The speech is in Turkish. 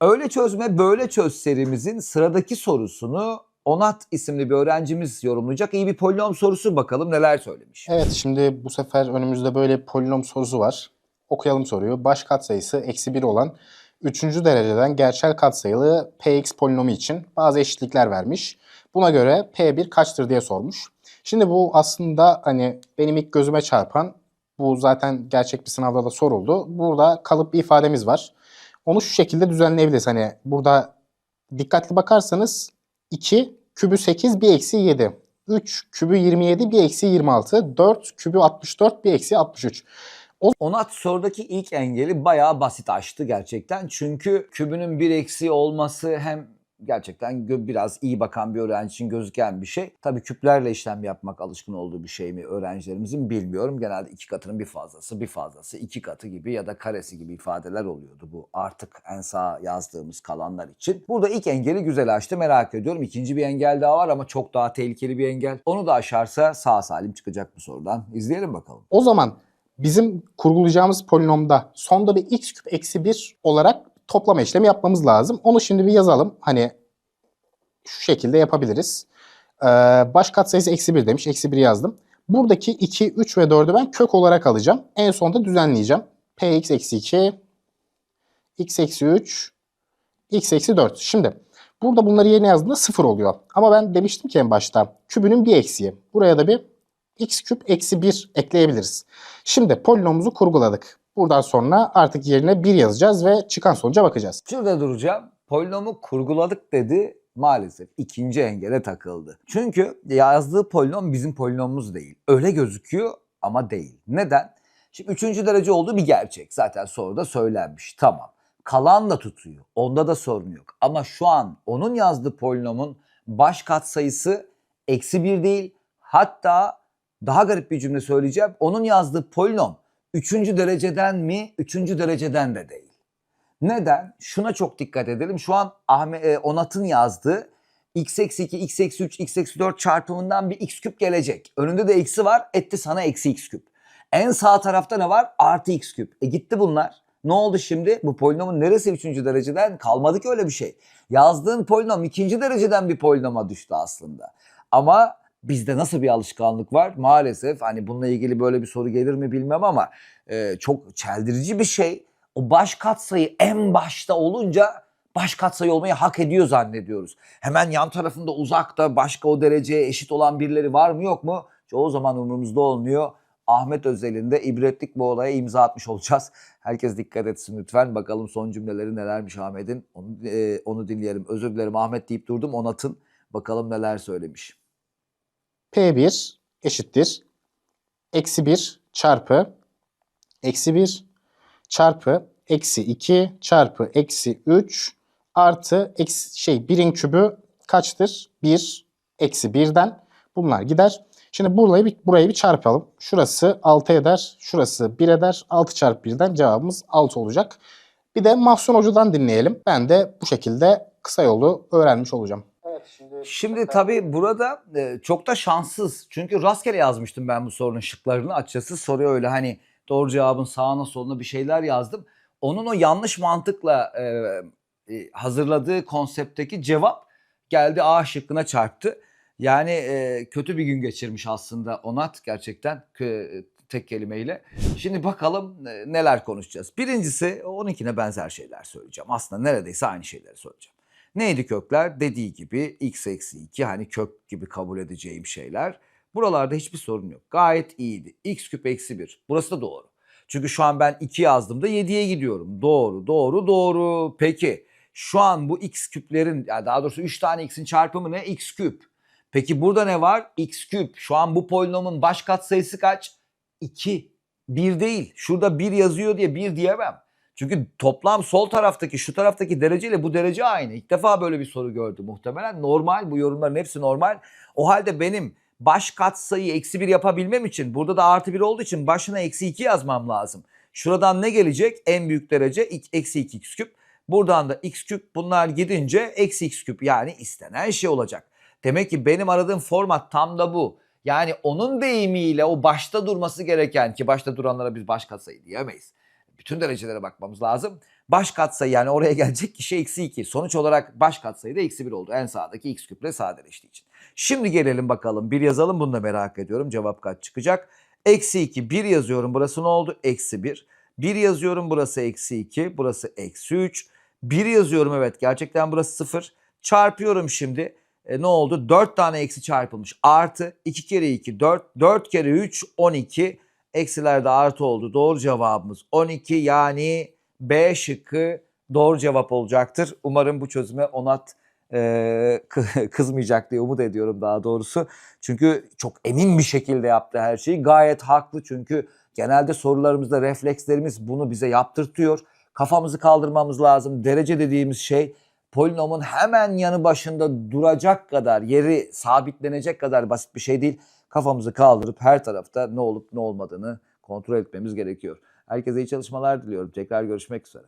Öyle çözme böyle çöz serimizin sıradaki sorusunu Onat isimli bir öğrencimiz yorumlayacak. İyi bir polinom sorusu bakalım neler söylemiş. Evet şimdi bu sefer önümüzde böyle polinom sorusu var. Okuyalım soruyu. Baş katsayısı eksi 1 olan 3. dereceden gerçel katsayılı px polinomu için bazı eşitlikler vermiş. Buna göre p1 kaçtır diye sormuş. Şimdi bu aslında hani benim ilk gözüme çarpan bu zaten gerçek bir sınavda da soruldu. Burada kalıp bir ifademiz var. Onu şu şekilde düzenleyebiliriz. Hani burada dikkatli bakarsanız 2 kübü 8 bir eksi 7. 3 kübü 27 bir eksi 26. 4 kübü 64 bir eksi 63. Onat sorudaki ilk engeli bayağı basit aştı gerçekten. Çünkü kübünün bir eksiği olması hem gerçekten biraz iyi bakan bir öğrenci için gözüken bir şey. Tabii küplerle işlem yapmak alışkın olduğu bir şey mi öğrencilerimizin bilmiyorum. Genelde iki katının bir fazlası, bir fazlası, iki katı gibi ya da karesi gibi ifadeler oluyordu bu artık en sağ yazdığımız kalanlar için. Burada ilk engeli güzel aştı merak ediyorum. İkinci bir engel daha var ama çok daha tehlikeli bir engel. Onu da aşarsa sağ salim çıkacak bu sorudan. İzleyelim bakalım. O zaman bizim kurgulayacağımız polinomda sonda bir x küp eksi 1 olarak toplama işlemi yapmamız lazım. Onu şimdi bir yazalım. Hani şu şekilde yapabiliriz. Ee, baş katsayısı eksi 1 demiş. Eksi 1 yazdım. Buradaki 2, 3 ve 4'ü ben kök olarak alacağım. En sonda düzenleyeceğim. px eksi 2, x eksi 3, x eksi 4. Şimdi burada bunları yerine yazdığımda 0 oluyor. Ama ben demiştim ki en başta kübünün bir eksiği. Buraya da bir x küp eksi 1 ekleyebiliriz. Şimdi polinomumuzu kurguladık. Buradan sonra artık yerine 1 yazacağız ve çıkan sonuca bakacağız. Şurada duracağım. Polinomu kurguladık dedi. Maalesef ikinci engele takıldı. Çünkü yazdığı polinom bizim polinomumuz değil. Öyle gözüküyor ama değil. Neden? Şimdi üçüncü derece olduğu bir gerçek. Zaten soruda söylenmiş. Tamam. Kalan da tutuyor. Onda da sorun yok. Ama şu an onun yazdığı polinomun baş katsayısı eksi bir değil. Hatta daha garip bir cümle söyleyeceğim. Onun yazdığı polinom üçüncü dereceden mi, üçüncü dereceden de değil. Neden? Şuna çok dikkat edelim. Şu an Ahmet, e, Onat'ın yazdığı x eksi 2, x eksi 3, x eksi 4 çarpımından bir x küp gelecek. Önünde de eksi var. Etti sana eksi x küp. En sağ tarafta ne var? Artı x küp. E gitti bunlar. Ne oldu şimdi? Bu polinomun neresi üçüncü dereceden? Kalmadı ki öyle bir şey. Yazdığın polinom ikinci dereceden bir polinoma düştü aslında. Ama bizde nasıl bir alışkanlık var? Maalesef hani bununla ilgili böyle bir soru gelir mi bilmem ama e, çok çeldirici bir şey. O baş katsayı en başta olunca baş katsayı olmayı hak ediyor zannediyoruz. Hemen yan tarafında uzakta başka o dereceye eşit olan birileri var mı yok mu? Çoğu zaman umurumuzda olmuyor. Ahmet özelinde ibretlik bu olaya imza atmış olacağız. Herkes dikkat etsin lütfen. Bakalım son cümleleri nelermiş Ahmet'in. Onu, e, onu dinleyelim. Özür dilerim Ahmet deyip durdum. Onat'ın bakalım neler söylemiş. P1 eşittir. Eksi 1 çarpı eksi 1 çarpı eksi 2 çarpı eksi 3 artı eksi, şey 1'in kübü kaçtır? 1 eksi 1'den bunlar gider. Şimdi burayı bir, burayı bir çarpalım. Şurası 6 eder. Şurası 1 eder. 6 çarpı 1'den cevabımız 6 olacak. Bir de Mahsun Hoca'dan dinleyelim. Ben de bu şekilde kısa yolu öğrenmiş olacağım. Şimdi tabii burada e, çok da şanssız. Çünkü rastgele yazmıştım ben bu sorunun şıklarını. Açıkçası soruyor öyle hani doğru cevabın sağına soluna bir şeyler yazdım. Onun o yanlış mantıkla e, e, hazırladığı konseptteki cevap geldi A şıkkına çarptı. Yani e, kötü bir gün geçirmiş aslında Onat gerçekten tek kelimeyle. Şimdi bakalım e, neler konuşacağız. Birincisi 12'ne benzer şeyler söyleyeceğim. Aslında neredeyse aynı şeyleri söyleyeceğim. Neydi kökler? Dediği gibi x eksi 2 hani kök gibi kabul edeceğim şeyler. Buralarda hiçbir sorun yok. Gayet iyiydi. x küp eksi 1. Burası da doğru. Çünkü şu an ben 2 yazdığımda 7'ye gidiyorum. Doğru, doğru, doğru. Peki şu an bu x küplerin yani daha doğrusu 3 tane x'in çarpımı ne? x küp. Peki burada ne var? x küp. Şu an bu polinomun baş katsayısı kaç? 2. 1 değil. Şurada 1 yazıyor diye 1 diyemem. Çünkü toplam sol taraftaki şu taraftaki dereceyle bu derece aynı. İlk defa böyle bir soru gördü muhtemelen. Normal bu yorumların hepsi normal. O halde benim baş katsayı eksi 1 yapabilmem için burada da artı 1 olduğu için başına eksi 2 yazmam lazım. Şuradan ne gelecek? En büyük derece eksi 2 x küp. Buradan da x küp bunlar gidince eksi x küp yani istenen şey olacak. Demek ki benim aradığım format tam da bu. Yani onun deyimiyle o başta durması gereken ki başta duranlara biz baş katsayı diyemeyiz. Bütün derecelere bakmamız lazım. Baş katsayı yani oraya gelecek kişi eksi 2. Sonuç olarak baş katsayı da eksi 1 oldu. En sağdaki x küple sadeleştiği için. Şimdi gelelim bakalım. Bir yazalım bunu da merak ediyorum. Cevap kaç çıkacak? Eksi 2. 1 yazıyorum. Burası ne oldu? Eksi 1. 1 yazıyorum. Burası eksi 2. Burası eksi 3. 1 yazıyorum. Evet gerçekten burası 0. Çarpıyorum şimdi. E, ne oldu? 4 tane eksi çarpılmış. Artı 2 kere 2 4. 4 kere 3 12. Eksilerde artı oldu. Doğru cevabımız 12 yani B şıkkı doğru cevap olacaktır. Umarım bu çözüme Onat e, kı- kızmayacak diye umut ediyorum daha doğrusu. Çünkü çok emin bir şekilde yaptı her şeyi. Gayet haklı çünkü genelde sorularımızda reflekslerimiz bunu bize yaptırtıyor. Kafamızı kaldırmamız lazım. Derece dediğimiz şey polinomun hemen yanı başında duracak kadar, yeri sabitlenecek kadar basit bir şey değil. Kafamızı kaldırıp her tarafta ne olup ne olmadığını kontrol etmemiz gerekiyor. Herkese iyi çalışmalar diliyorum. Tekrar görüşmek üzere.